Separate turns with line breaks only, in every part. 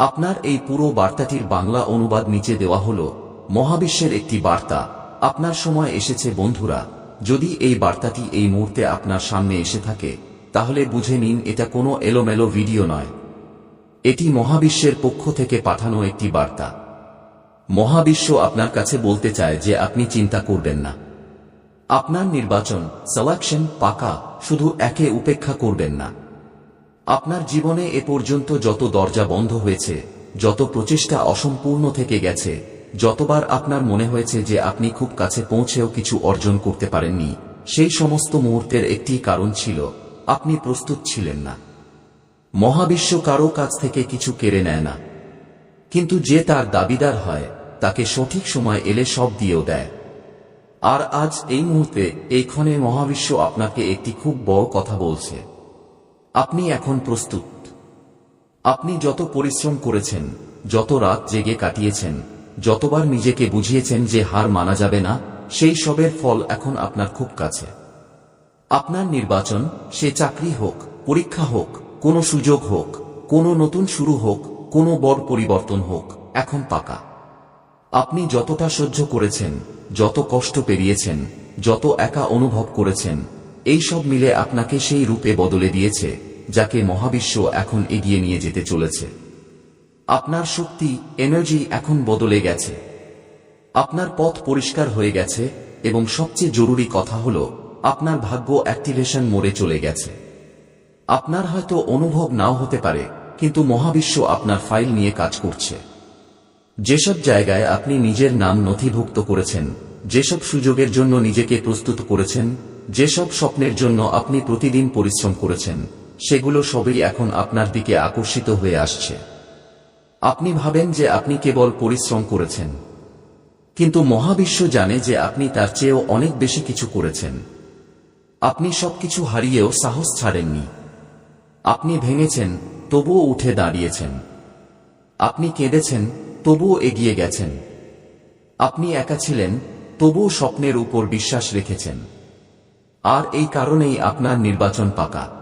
আপনার এই পুরো বার্তাটির বাংলা অনুবাদ নিচে দেওয়া হল, মহাবিশ্বের একটি বার্তা। আপনার সময় এসেছে বন্ধুরা। যদি এই বার্তাটি এই মুহূর্তে আপনার সামনে এসে থাকে, তাহলে বুঝে নিন এটা কোনো এলোমেলো ভিডিও নয়। এটি মহাবিশ্বের পক্ষ থেকে পাঠানো একটি বার্তা। মহাবিশ্ব আপনার কাছে বলতে চায় যে আপনি চিন্তা করবেন না। আপনার নির্বাচন সিলেকশন পাকা, শুধু একে উপেক্ষা করবেন না। আপনার জীবনে এ পর্যন্ত যত দরজা বন্ধ হয়েছে, যত প্রচেষ্টা অসম্পূর্ণ থেকে গেছে, যতবার আপনার মনে হয়েছে যে আপনি খুব কাছে পৌঁছেও কিছু অর্জন করতে পারেননি, সেই সমস্ত মুহূর্তের একটি কারণ ছিল, আপনি প্রস্তুত ছিলেন না। মহাবিশ্ব কারও কাছ থেকে কিছু কেড়ে নেয় না। কিন্তু যে তার দাবিদার হয়, তাকে সঠিক সময় এলে সব দিয়েও দেয়। আর আজ এই মুহূর্তে, এই ক্ষণে মহাবিশ্ব আপনাকে একটি খুব বড় কথা বলছে। আপনি এখন প্রস্তুত। আপনি যত পরিশ্রম করেছেন, যত রাত জেগে কাটিয়েছেন, যতবার নিজেকে বুঝিয়েছেন যে হার মানা যাবে না, সেই সবের ফল এখন আপনার খুব কাছে। আপনার নির্বাচন, সে চাকরি হোক, পরীক্ষা হোক, কোনো সুযোগ হোক, কোনো নতুন শুরু হোক, কোনো বড় পরিবর্তন হোক, এখন পাকা। আপনি যতটা সহ্য করেছেন, যত কষ্ট পেরিয়েছেন, যত একা অনুভব করেছেন, এই সব মিলে আপনাকে সেই রূপে বদলে দিয়েছে। যাকে মহাবিশ্ব এখন এগিয়ে নিয়ে যেতে চলেছে। আপনার শক্তি এনার্জি এখন বদলে গেছে। আপনার পথ পরিষ্কার হয়ে গেছে এবং সবচেয়ে জরুরি কথা হল, আপনার ভাগ্য অ্যাক্টিভেশন মোড়ে চলে গেছে। আপনার হয়তো অনুভব নাও হতে পারে, কিন্তু মহাবিশ্ব আপনার ফাইল নিয়ে কাজ করছে। যেসব জায়গায় আপনি নিজের নাম নথিভুক্ত করেছেন, যেসব সুযোগের জন্য নিজেকে প্রস্তুত করেছেন, যেসব স্বপ্নের জন্য আপনি প্রতিদিন পরিশ্রম করেছেন সেগুলো সবই এখন আপনার দিকে আকর্ষিত হয়ে আসছে। আপনি ভাবেন যে আপনি কেবল পরিশ্রম করেছেন। কিন্তু মহাবিশ্ব জানে যে আপনি তার চেয়েও অনেক বেশি কিছু করেছেন। আপনি সবকিছু হারিয়েও সাহস ছাড়েননি। আপনি ভেঙেছেন, তবুও উঠে দাঁড়িয়েছেন। আপনি কেঁদেছেন, তবুও এগিয়ে গেছেন। আপনি একা ছিলেন, তবুও স্বপ্নের উপর বিশ্বাস রেখেছেন। আর এই কারণেই আপনার নির্বাচন পাকা।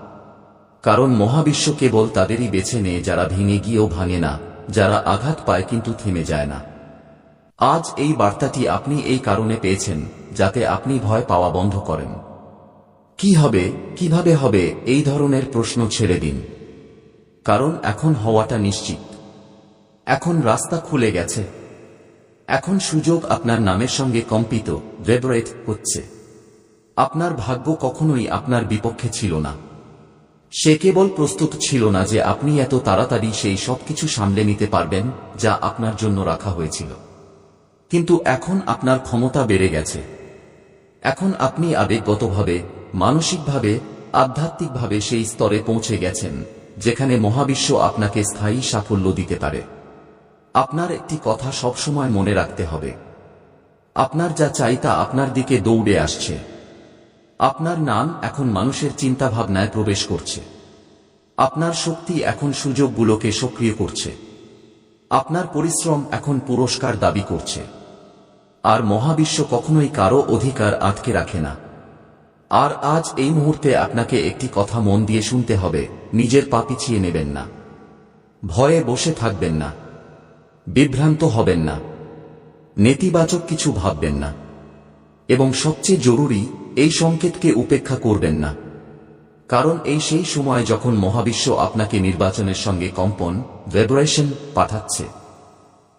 কারণ মহাবিশ্ব কেবল তাদেরই বেছে নেয় যারা ভেঙে গিয়েও ভাঙে না, যারা আঘাত পায় কিন্তু থেমে যায় না। আজ এই বার্তাটি আপনি এই কারণে পেয়েছেন, যাতে আপনি ভয় পাওয়া বন্ধ করেন। কি হবে, কীভাবে হবে, এই ধরনের প্রশ্ন ছেড়ে দিন। কারণ এখন হওয়াটা নিশ্চিত। এখন রাস্তা খুলে গেছে। এখন সুযোগ আপনার নামের সঙ্গে কম্পিত ভেবরেট হচ্ছে। আপনার ভাগ্য কখনোই আপনার বিপক্ষে ছিল না। সে কেবল প্রস্তুত ছিল না যে আপনি এত তাড়াতাড়ি সেই সবকিছু সামলে নিতে পারবেন, যা আপনার জন্য রাখা হয়েছিল। কিন্তু এখন আপনার ক্ষমতা বেড়ে গেছে। এখন আপনি আবেগগতভাবে, মানসিকভাবে, আধ্যাত্মিকভাবে সেই স্তরে পৌঁছে গেছেন, যেখানে মহাবিশ্ব আপনাকে স্থায়ী সাফল্য দিতে পারে। আপনার একটি কথা সবসময় মনে রাখতে হবে। আপনার যা চাই তা আপনার দিকে দৌড়ে আসছে। আপনার নাম এখন মানুষের চিন্তাভাবনায় প্রবেশ করছে। আপনার শক্তি এখন সুযোগগুলোকে সক্রিয় করছে। আপনার পরিশ্রম এখন পুরস্কার দাবি করছে। আর মহাবিশ্ব কখনোই কারও অধিকার আটকে রাখে না। আর আজ এই মুহূর্তে আপনাকে একটি কথা মন দিয়ে শুনতে হবে, নিজের পা পিছিয়ে নেবেন না। ভয়ে বসে থাকবেন না। বিভ্রান্ত হবেন না। নেতিবাচক কিছু ভাববেন না। এবং সবচেয়ে জরুরি, এই সংকেতকে উপেক্ষা করবেন না। কারণ এই সেই সময় যখন মহাবিশ্ব আপনাকে নির্বাচনের সঙ্গে কম্পন ভাইব্রেশন পাঠাচ্ছে।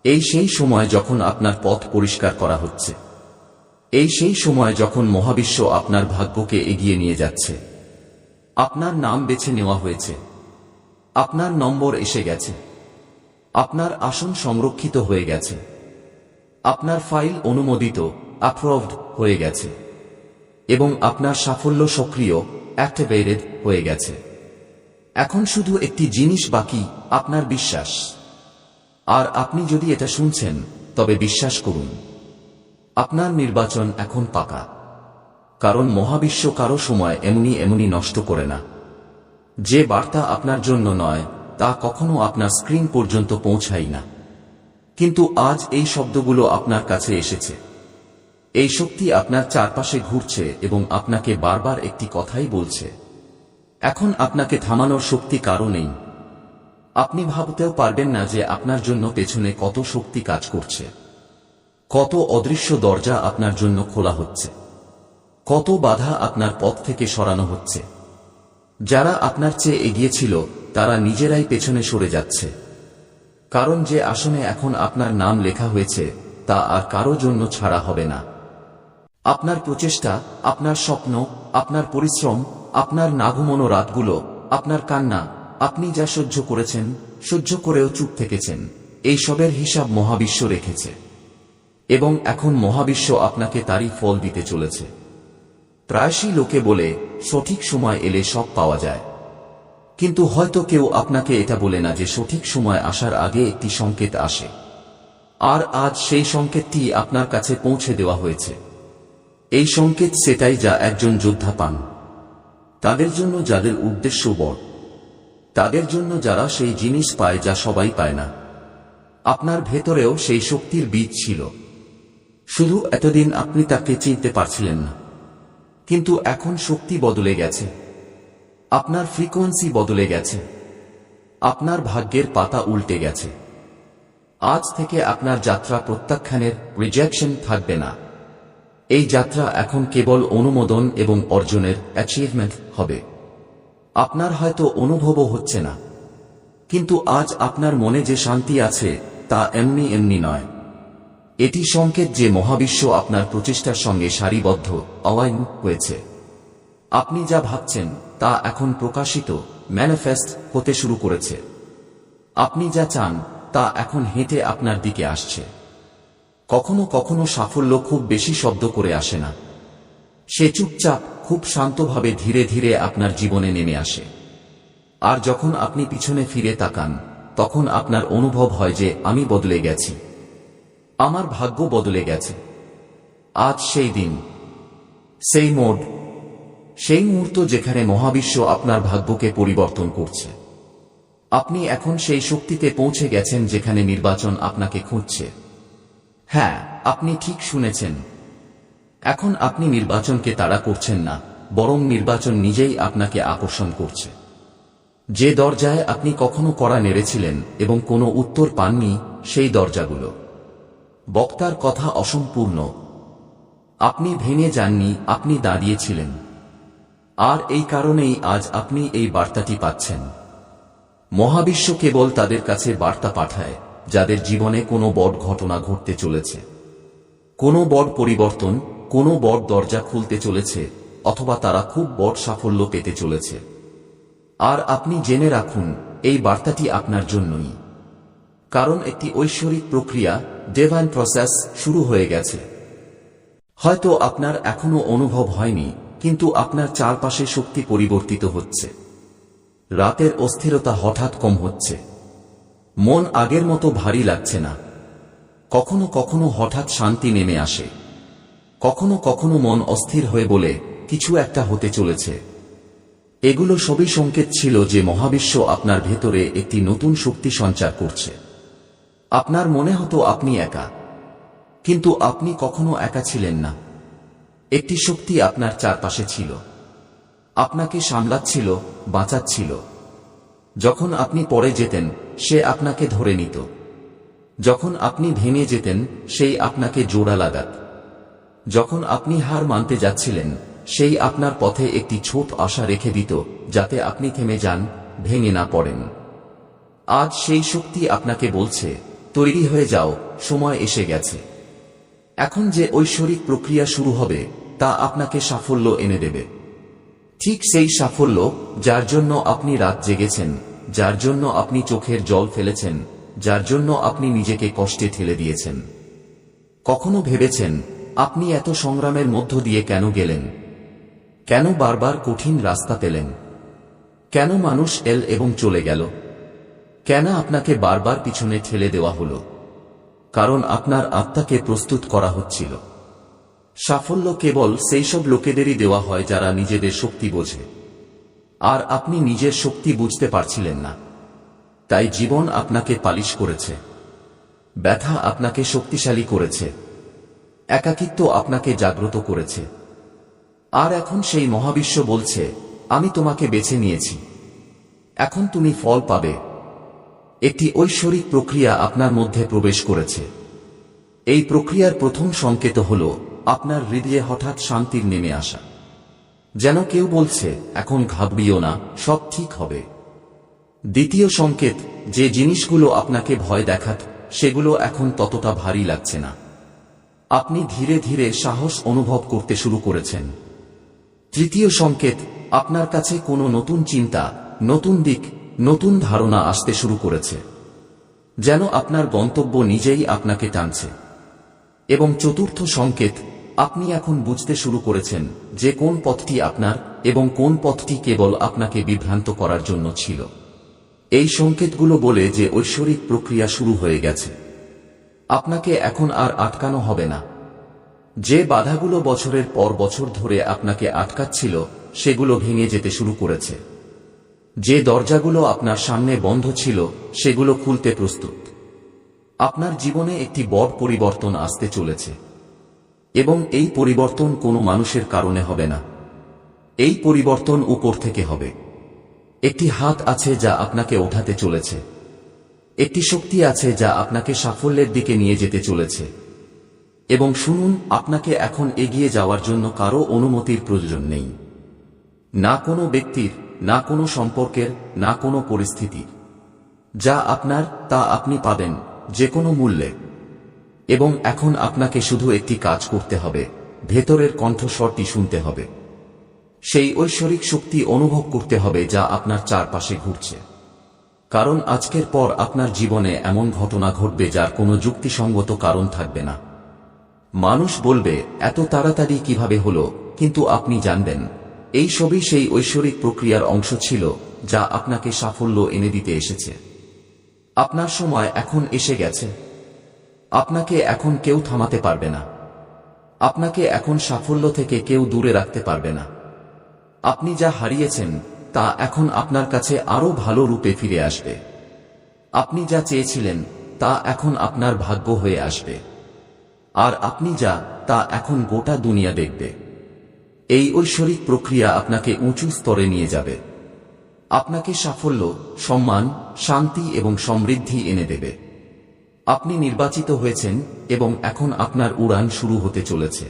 এই সেই সময় যখন আপনার পথ পরিষ্কার করা হচ্ছে। এই সেই সময় যখন মহাবিশ্ব আপনার ভাগ্যকে এগিয়ে নিয়ে যাচ্ছে। আপনার নাম বেছে নেওয়া হয়েছে। আপনার নম্বর এসে গেছে। আপনার আসন সংরক্ষিত হয়ে গেছে। আপনার ফাইল অনুমোদিত। অ্যাপ্রুভড হয়ে গেছে এবং আপনার সাফল্য সক্রিয় অ্যাক্টিভেটেড হয়ে গেছে। এখন শুধু একটি জিনিস বাকি, আপনার বিশ্বাস। আর আপনি যদি এটা শুনছেন, তবে বিশ্বাস করুন, আপনার নির্বাচন এখন পাকা। কারণ মহাবিশ্ব কারও সময় এমনি এমনি নষ্ট করে না। যে বার্তা আপনার জন্য নয়, তা কখনো আপনার স্ক্রিন পর্যন্ত পৌঁছাই না। কিন্তু আজ এই শব্দগুলো আপনার কাছে এসেছে। এই শক্তি আপনার চারপাশে ঘুরছে এবং আপনাকে বারবার একটি কথাই বলছে। এখন আপনাকে থামানোর শক্তি কারও নেই। আপনি ভাবতেও পারবেন না যে আপনার জন্য পেছনে কত শক্তি কাজ করছে। কত অদৃশ্য দরজা আপনার জন্য খোলা হচ্ছে। কত বাধা আপনার পথ থেকে সরানো হচ্ছে। যারা আপনার চেয়ে এগিয়ে ছিল, তারা নিজেরাই পেছনে সরে যাচ্ছে। কারণ যে আসনে এখন আপনার নাম লেখা হয়েছে, তা আর কারও জন্য ছাড়া হবে না। আপনার প্রচেষ্টা, আপনার স্বপ্ন, আপনার পরিশ্রম, আপনার নাঘুমনো রাতগুলো, আপনার কান্না, আপনি যা সহ্য করেছেন, সহ্য করেও চুপ থেকেছেন। এই সবের হিসাব মহাবিশ্ব রেখেছে। এবং এখন মহাবিশ্ব আপনাকে তারই ফল দিতে চলেছে। প্রায়শই লোকে বলে, সঠিক সময় এলে সব পাওয়া যায়। কিন্তু হয়তো কেউ আপনাকে এটা বলে না যে সঠিক সময় আসার আগে একটি সংকেত আসে। আর আজ সেই সংকেতটি আপনার কাছে পৌঁছে দেওয়া হয়েছে। এই সংকেত সেটাই যা একজন যোদ্ধা পান। তাদের জন্য যাদের উদ্দেশ্য বড়, তাদের জন্য যারা সেই জিনিস পায় যা সবাই পায় না। আপনার ভেতরেও সেই শক্তির বীজ ছিল। শুধু এতদিন আপনি তাকে চিনতে পারছিলেন না। কিন্তু এখন শক্তি বদলে গেছে। আপনার ফ্রিকোয়েন্সি বদলে গেছে। আপনার ভাগ্যের পাতা উল্টে গেছে। আজ থেকে আপনার যাত্রা প্রত্যাখ্যানের রিজেকশন থাকবে না। এই যাত্রা এখন কেবল অনুমোদন এবং অর্জনের অ্যাচিভমেন্ট হবে। আপনার হয়তো অনুভবও হচ্ছে না। কিন্তু আজ আপনার মনে যে শান্তি আছে, তা এমনি এমনি নয়। এটি সংকেত যে মহাবিশ্ব আপনার প্রচেষ্টার সঙ্গে সারিবদ্ধ অলাইন হয়েছে। আপনি যা ভাবছেন, তা এখন প্রকাশিত ম্যানিফেস্ট হতে শুরু করেছে। আপনি যা চান, তা এখন হেঁটে আপনার দিকে আসছে। কখনো কখনো সাফল্য খুব বেশি শব্দ করে আসে না। সে চুপচাপ, খুব শান্তভাবে ধীরে ধীরে আপনার জীবনে নেমে আসে। আর যখন আপনি পিছনে ফিরে তাকান, তখন আপনার অনুভব হয় যে, আমি বদলে গেছি। আমার ভাগ্য বদলে গেছে। আজ সেই দিন। সেই মোড। সেই মুহূর্ত যেখানে মহাবিশ্ব আপনার ভাগ্যকে পরিবর্তন করছে। আপনি এখন সেই শক্তিতে পৌঁছে গেছেন যেখানে নির্বাচন আপনাকে খুঁজছে। হ্যাঁ আপনি ঠিক শুনেছেন। এখন আপনি নির্বাচনকে তাড়া করছেন না, বরং নির্বাচন নিজেই আপনাকে আকর্ষণ করছে। যে দরজায় আপনি কখনো করা নেড়েছিলেন এবং কোনো উত্তর পাননি, সেই দরজাগুলো। বক্তার কথা অসম্পূর্ণ। আপনি ভেঙে যাননি, আপনি দাঁড়িয়েছিলেন। আর এই কারণেই আজ আপনি এই বার্তাটি পাচ্ছেন। মহাবিশ্ব কেবল তাদের কাছে বার্তা পাঠায়। যাদের জীবনে কোনো বড় ঘটনা ঘটতে চলেছে। কোনো বড় পরিবর্তন, কোনো বড় দরজা খুলতে চলেছে, অথবা তারা খুব বড় সাফল্য পেতে চলেছে। আর আপনি জেনে রাখুন, এই বার্তাটি আপনার জন্যই। কারণ একটি ঐশ্বরিক প্রক্রিয়া ডেভান প্রসেস শুরু হয়ে গেছে। হয়তো আপনার এখনও অনুভব হয়নি, কিন্তু আপনার চারপাশে শক্তি পরিবর্তিত হচ্ছে। রাতের অস্থিরতা হঠাৎ কম হচ্ছে। মন আগের মতো ভারী লাগছে না। কখনো কখনো হঠাৎ শান্তি নেমে আসে। কখনো কখনো মন অস্থির হয়ে বলে, কিছু একটা হতে চলেছে। এগুলো সবই সংকেত ছিল যে মহাবিশ্ব আপনার ভেতরে একটি নতুন শক্তি সঞ্চার করছে। আপনার মনে হতো আপনি একা। কিন্তু আপনি কখনো একা ছিলেন না। একটি শক্তি আপনার চারপাশে ছিল। আপনাকে সামলাচ্ছিল, বাঁচাচ্ছিল। যখন আপনি পরে যেতেন সে আপনাকে ধরে নিত। যখন আপনি ভেঙে যেতেন, সেই আপনাকে জোড়া লাগাত। যখন আপনি হার মানতে যাচ্ছিলেন, সেই আপনার পথে একটি ছোট আশা রেখে দিত, যাতে আপনি থেমে যান, ভেঙে না পড়েন। আজ সেই শক্তি আপনাকে বলছে, তৈরি হয়ে যাও, সময় এসে গেছে। এখন যে ঐশ্বরিক প্রক্রিয়া শুরু হবে, তা আপনাকে সাফল্য এনে দেবে। ঠিক সেই সাফল্য, যার জন্য আপনি রাত জেগেছেন যার জন্য আপনি চোখের জল ফেলেছেন, যার জন্য আপনি নিজেকে কষ্টে ঠেলে দিয়েছেন। কখনো ভেবেছেন, আপনি এত সংগ্রামের মধ্য দিয়ে কেন গেলেন? কেন বারবার কঠিন রাস্তা পেলেন? কেন মানুষ এল এবং চলে গেল? কেন আপনাকে বারবার পিছনে ঠেলে দেওয়া হলো? কারণ আপনার আত্মাকে প্রস্তুত করা হচ্ছিল। সাফল্য কেবল সেই সব লোকেদেরই দেওয়া হয় যারা নিজেদের শক্তি বোঝে। আর আপনি নিজের শক্তি বুঝতে পারছিলেন না। তাই জীবন আপনাকে পালিশ করেছে। ব্যথা আপনাকে শক্তিশালী করেছে। একাকিত্ব আপনাকে জাগ্রত করেছে। আর এখন সেই মহাবিশ্ব বলছে, আমি তোমাকে বেছে নিয়েছি। এখন তুমি ফল পাবে। একটি ঐশ্বরিক প্রক্রিয়া আপনার মধ্যে প্রবেশ করেছে। এই প্রক্রিয়ার প্রথম সংকেত হল, আপনার হৃদয়ে হঠাৎ শান্তির নেমে আসা। যেন কেউ বলছে, এখন ঘাবড়িও না, সব ঠিক হবে। দ্বিতীয় সংকেত, যে জিনিসগুলো আপনাকে ভয় দেখাত, সেগুলো এখন ততটা ভারী লাগছে না। আপনি ধীরে ধীরে সাহস অনুভব করতে শুরু করেছেন। তৃতীয় সংকেত, আপনার কাছে কোনো নতুন চিন্তা, নতুন দিক, নতুন ধারণা আসতে শুরু করেছে। যেন আপনার গন্তব্য নিজেই আপনাকে টানছে। এবং চতুর্থ সংকেত আপনি এখন বুঝতে শুরু করেছেন যে কোন পথটি আপনার এবং কোন পথটি কেবল আপনাকে বিভ্রান্ত করার জন্য ছিল। এই সংকেতগুলো বলে যে ঐশ্বরিক প্রক্রিয়া শুরু হয়ে গেছে। আপনাকে এখন আর আটকানো হবে না। যে বাধাগুলো বছরের পর বছর ধরে আপনাকে আটকাচ্ছিল, সেগুলো ভেঙে যেতে শুরু করেছে। যে দরজাগুলো আপনার সামনে বন্ধ ছিল, সেগুলো খুলতে প্রস্তুত। আপনার জীবনে একটি বড় পরিবর্তন আসতে চলেছে। এবং এই পরিবর্তন কোনো মানুষের কারণে হবে না। এই পরিবর্তন উপর থেকে হবে। একটি হাত আছে যা আপনাকে ওঠাতে চলেছে। একটি শক্তি আছে যা আপনাকে সাফল্যের দিকে নিয়ে যেতে চলেছে। এবং শুনুন, আপনাকে এখন এগিয়ে যাওয়ার জন্য কারও অনুমতির প্রয়োজন নেই। না কোনো ব্যক্তির, না কোনো সম্পর্কের, না কোনো পরিস্থিতি যা আপনার, তা আপনি পাবেন, যে কোনো মূল্যে। এবং এখন আপনাকে শুধু একটি কাজ করতে হবে, ভেতরের কণ্ঠস্বরটি শুনতে হবে। সেই ঐশ্বরিক শক্তি অনুভব করতে হবে যা আপনার চারপাশে ঘুরছে। কারণ আজকের পর আপনার জীবনে এমন ঘটনা ঘটবে যার কোনো যুক্তিসঙ্গত কারণ থাকবে না। মানুষ বলবে, এত তাড়াতাড়ি কীভাবে হলো? কিন্তু আপনি জানবেন, এই সবই সেই ঐশ্বরিক প্রক্রিয়ার অংশ ছিল, যা আপনাকে সাফল্য এনে দিতে এসেছে। আপনার সময় এখন এসে গেছে। আপনাকে এখন কেউ থামাতে পারবে না। আপনাকে এখন সাফল্য থেকে কেউ দূরে রাখতে পারবে না। আপনি যা হারিয়েছেন, তা এখন আপনার কাছে আরও ভালো রূপে ফিরে আসবে। আপনি যা চেয়েছিলেন, তা এখন আপনার ভাগ্য হয়ে আসবে। আর আপনি যা, তা এখন গোটা দুনিয়া দেখবে। এই ঐশ্বরিক প্রক্রিয়া আপনাকে উঁচু স্তরে নিয়ে যাবে। আপনাকে সাফল্য, সম্মান, শান্তি এবং সমৃদ্ধি এনে দেবে। আপনি নির্বাচিত হয়েছেন এবং এখন আপনার উড়ান শুরু হতে চলেছে।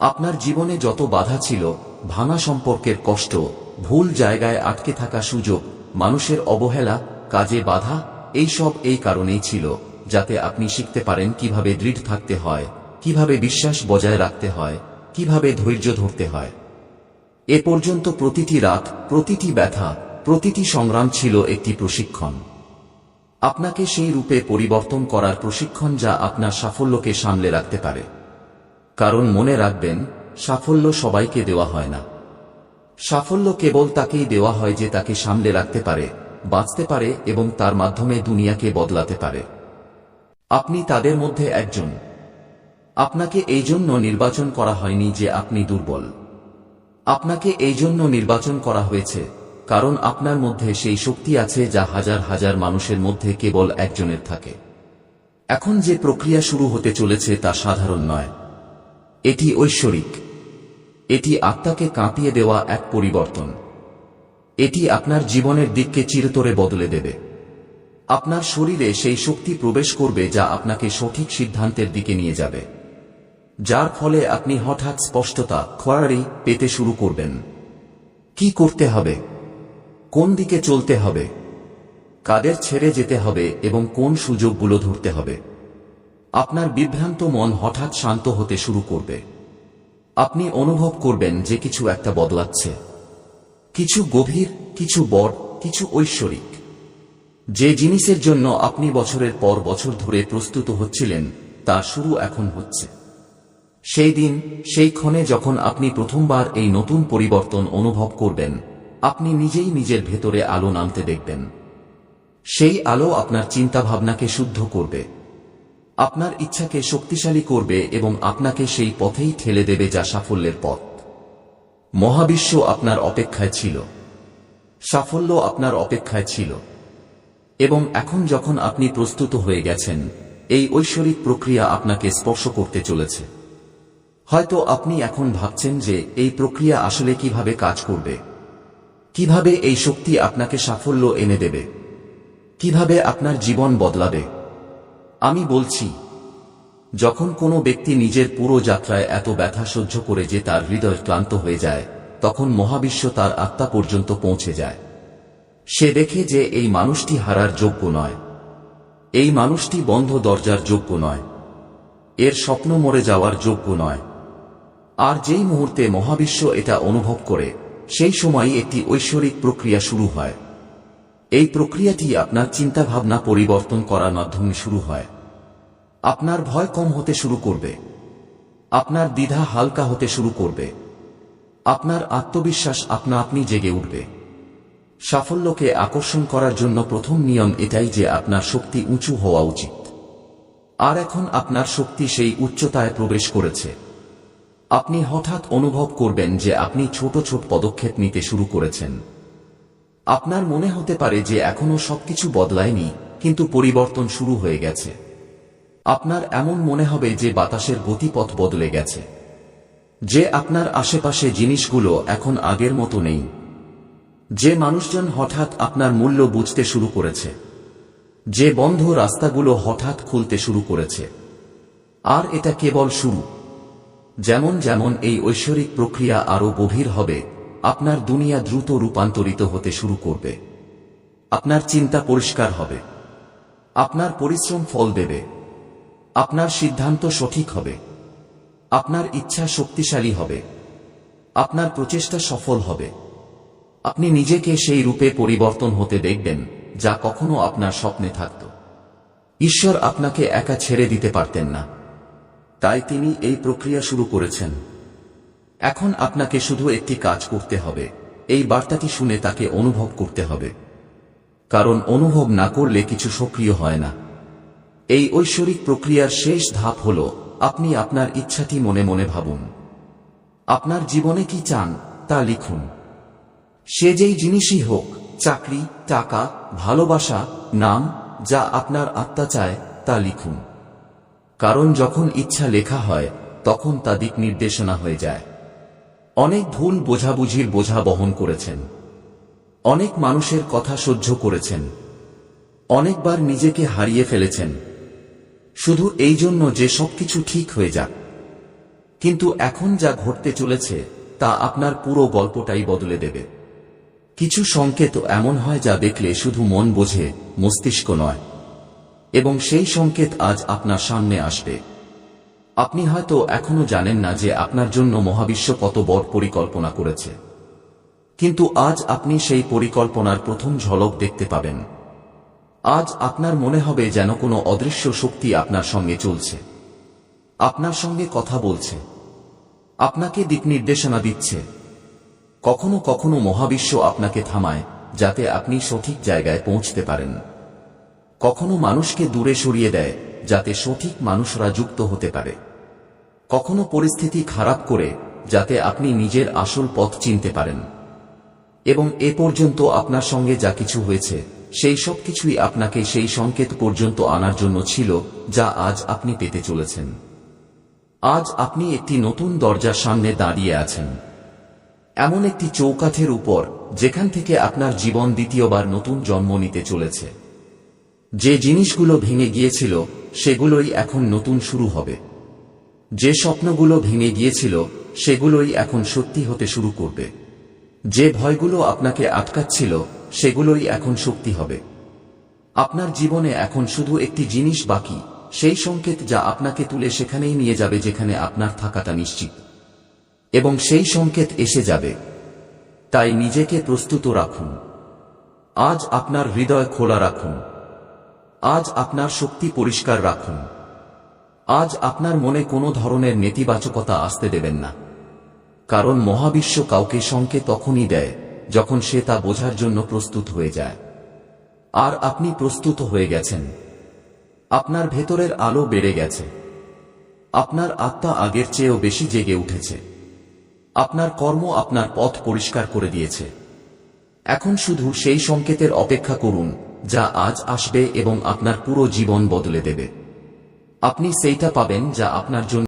আপনার জীবনে যত বাধা ছিল, ভাঙা সম্পর্কের কষ্ট, ভুল জায়গায় আটকে থাকা সুযোগ, মানুষের অবহেলা, কাজে বাধা, এই সব এই কারণেই ছিল, যাতে আপনি শিখতে পারেন কীভাবে দৃঢ় থাকতে হয়, কীভাবে বিশ্বাস বজায় রাখতে হয়, কীভাবে ধৈর্য ধরতে হয়। এ পর্যন্ত প্রতিটি রাত, প্রতিটি ব্যথা, প্রতিটি সংগ্রাম ছিল একটি প্রশিক্ষণ। আপনাকে সেই রূপে পরিবর্তন করার প্রশিক্ষণ যা আপনার সাফল্যকে সামলে রাখতে পারে। কারণ মনে রাখবেন, সাফল্য সবাইকে দেওয়া হয় না। সাফল্য কেবল তাকেই দেওয়া হয় যে তাকে সামলে রাখতে পারে, বাঁচতে পারে এবং তার মাধ্যমে দুনিয়াকে বদলাতে পারে। আপনি তাদের মধ্যে একজন। আপনাকে এই জন্য নির্বাচন করা হয়নি যে আপনি দুর্বল। আপনাকে এই জন্য নির্বাচন করা হয়েছে। কারণ আপনার মধ্যে সেই শক্তি আছে যা হাজার হাজার মানুষের মধ্যে কেবল একজনের থাকে। এখন যে প্রক্রিয়া শুরু হতে চলেছে তা সাধারণ নয়। এটি ঐশ্বরিক। এটি আত্মাকে কাঁপিয়ে দেওয়া এক পরিবর্তন। এটি আপনার জীবনের দিককে চিরতরে বদলে দেবে। আপনার শরীরে সেই শক্তি প্রবেশ করবে যা আপনাকে সঠিক সিদ্ধান্তের দিকে নিয়ে যাবে। যার ফলে আপনি হঠাৎ স্পষ্টতা খোয়ারি পেতে শুরু করবেন। কি করতে হবে? কোন দিকে চলতে হবে? কাদের ছেড়ে যেতে হবে এবং কোন সুযোগগুলো ধরতে হবে? আপনার বিভ্রান্ত মন হঠাৎ শান্ত হতে শুরু করবে। আপনি অনুভব করবেন যে কিছু একটা বদলাচ্ছে। কিছু গভীর, কিছু বড়, কিছু ঐশ্বরিক। যে জিনিসের জন্য আপনি বছরের পর বছর ধরে প্রস্তুত হচ্ছিলেন, তা শুরু এখন হচ্ছে। সেই দিন, সেই ক্ষণে যখন আপনি প্রথমবার এই নতুন পরিবর্তন অনুভব করবেন আপনি নিজেই নিজের ভেতরে আলো নামতে দেখবেন। সেই আলো আপনার চিন্তাভাবনাকে শুদ্ধ করবে। আপনার ইচ্ছাকে শক্তিশালী করবে এবং আপনাকে সেই পথেই ঠেলে দেবে যা সাফল্যের পথ। মহাবিশ্ব আপনার অপেক্ষায় ছিল। সাফল্য আপনার অপেক্ষায় ছিল। এবং এখন যখন আপনি প্রস্তুত হয়ে গেছেন, এই ঐশ্বরিক প্রক্রিয়া আপনাকে স্পর্শ করতে চলেছে। হয়তো আপনি এখন ভাবছেন যে, এই প্রক্রিয়া আসলে কীভাবে কাজ করবে? কীভাবে এই শক্তি আপনাকে সাফল্য এনে দেবে? কীভাবে আপনার জীবন বদলাবে? আমি বলছি, যখন কোনো ব্যক্তি নিজের পুরো যাত্রায় এত ব্যথা সহ্য করে যে তার হৃদয় ক্লান্ত হয়ে যায়, তখন মহাবিশ্ব তার আত্মা পর্যন্ত পৌঁছে যায়। সে দেখে যে এই মানুষটি হারার যোগ্য নয়। এই মানুষটি বন্ধ দরজার যোগ্য নয়। এর স্বপ্ন মরে যাওয়ার যোগ্য নয়। আর যেই মুহূর্তে মহাবিশ্ব এটা অনুভব করে সেই সময়ই একটি ঐশ্বরিক প্রক্রিয়া শুরু হয়। এই প্রক্রিয়াটি আপনার চিন্তাভাবনা পরিবর্তন করার মাধ্যমে শুরু হয়। আপনার ভয় কম হতে শুরু করবে। আপনার দ্বিধা হালকা হতে শুরু করবে। আপনার আত্মবিশ্বাস আপনা আপনি জেগে উঠবে। সাফল্যকে আকর্ষণ করার জন্য প্রথম নিয়ম এটাই যে আপনার শক্তি উঁচু হওয়া উচিত। আর এখন আপনার শক্তি সেই উচ্চতায় প্রবেশ করেছে। আপনি হঠাৎ অনুভব করবেন যে আপনি ছোট ছোট পদক্ষেপ নিতে শুরু করেছেন। আপনার মনে হতে পারে যে এখনও সবকিছু বদলায়নি, কিন্তু পরিবর্তন শুরু হয়ে গেছে। আপনার এমন মনে হবে যে বাতাসের গতিপথ বদলে গেছে। যে আপনার আশেপাশে জিনিসগুলো এখন আগের মতো নেই। যে মানুষজন হঠাৎ আপনার মূল্য বুঝতে শুরু করেছে। যে বন্ধ রাস্তাগুলো হঠাৎ খুলতে শুরু করেছে। আর এটা কেবল শুরু। যেমন যেমন এই ঐশ্বরিক প্রক্রিয়া আরও গভীর হবে, আপনার দুনিয়া দ্রুত রূপান্তরিত হতে শুরু করবে। আপনার চিন্তা পরিষ্কার হবে। আপনার পরিশ্রম ফল দেবে। আপনার সিদ্ধান্ত সঠিক হবে। আপনার ইচ্ছা শক্তিশালী হবে। আপনার প্রচেষ্টা সফল হবে। আপনি নিজেকে সেই রূপে পরিবর্তন হতে দেখবেন, যা কখনো আপনার স্বপ্নে থাকত। ঈশ্বর আপনাকে একা ছেড়ে দিতে পারতেন না। তাই তিনি এই প্রক্রিয়া শুরু করেছেন। এখন আপনাকে শুধু একটি কাজ করতে হবে। এই বার্তাটি শুনে তাকে অনুভব করতে হবে। কারণ অনুভব না করলে কিছু সক্রিয় হয় না। এই ঐশ্বরিক প্রক্রিয়ার শেষ ধাপ হল, আপনি আপনার ইচ্ছাটি মনে মনে ভাবুন। আপনার জীবনে কি চান, তা লিখুন। সে যেই জিনিসই হোক, চাকরি, টাকা, ভালোবাসা, নাম, যা আপনার আত্মা চায়, তা লিখুন। কারণ যখন ইচ্ছা লেখা হয়, তখন তা দিক নির্দেশনা হয়ে যায়। অনেক ভুল বোঝাবুঝির বোঝা বহন করেছেন। অনেক মানুষের কথা সহ্য করেছেন। অনেকবার নিজেকে হারিয়ে ফেলেছেন। শুধু এই জন্য যে সবকিছু ঠিক হয়ে যাক। কিন্তু এখন যা ঘটতে চলেছে, তা আপনার পুরো গল্পটাই বদলে দেবে। কিছু সংকেত এমন হয় যা দেখলে শুধু মন বোঝে, মস্তিষ্ক নয়। এবং সেই সংকেত আজ আপনার সামনে আসবে। আপনি হয়তো এখনও জানেন না যে আপনার জন্য মহাবিশ্ব কত বড় পরিকল্পনা করেছে। কিন্তু আজ আপনি সেই পরিকল্পনার প্রথম ঝলক দেখতে পাবেন। আজ আপনার মনে হবে যেন কোনো অদৃশ্য শক্তি আপনার সঙ্গে চলছে। আপনার সঙ্গে কথা বলছে। আপনাকে দিক নির্দেশনা দিচ্ছে। কখনো কখনো মহাবিশ্ব আপনাকে থামায়, যাতে আপনি সঠিক জায়গায় পৌঁছতে পারেন। কখনো মানুষকে দূরে সরিয়ে দেয়, যাতে সঠিক মানুষরা যুক্ত হতে পারে। কখনো পরিস্থিতি খারাপ করে, যাতে আপনি নিজের আসল পথ চিনতে পারেন। এবং এ পর্যন্ত আপনার সঙ্গে যা কিছু হয়েছে, সেই সব কিছুই আপনাকে সেই সংকেত পর্যন্ত আনার জন্য ছিল, যা আজ আপনি পেতে চলেছেন। আজ আপনি একটি নতুন দরজার সামনে দাঁড়িয়ে আছেন। এমন একটি চৌকাঠের উপর, যেখান থেকে আপনার জীবন দ্বিতীয়বার নতুন জন্ম নিতে চলেছে। যে জিনিসগুলো ভেঙে গিয়েছিল, সেগুলোই এখন নতুন শুরু হবে। যে স্বপ্নগুলো ভেঙে গিয়েছিল, সেগুলোই এখন সত্যি হতে শুরু করবে। যে ভয়গুলো আপনাকে আটকাচ্ছিল, সেগুলোই এখন শক্তি হবে। আপনার জীবনে এখন শুধু একটি জিনিস বাকি, সেই সংকেত যা আপনাকে তুলে সেখানেই নিয়ে যাবে যেখানে আপনার থাকাটা নিশ্চিত। এবং সেই সংকেত এসে যাবে। তাই নিজেকে প্রস্তুত রাখুন। আজ আপনার হৃদয় খোলা রাখুন। আজ আপনার শক্তি পরিষ্কার রাখুন। আজ আপনার মনে কোনো ধরনের নেতিবাচকতা আসতে দেবেন না। কারণ মহাবিশ্ব কাউকে সংকেত তখনই দেয়, যখন সে তা বোঝার জন্য প্রস্তুত হয়ে যায়। আর আপনি প্রস্তুত হয়ে গেছেন। আপনার ভেতরের আলো বেড়ে গেছে। আপনার আত্মা আগের চেয়েও বেশি জেগে উঠেছে। আপনার কর্ম আপনার পথ পরিষ্কার করে দিয়েছে। এখন শুধু সেই সংকেতের অপেক্ষা করুন যা আজ আসবে এবং আপনার পুরো জীবন বদলে দেবে। আপনি সেইটা পাবেন যা আপনার জন্য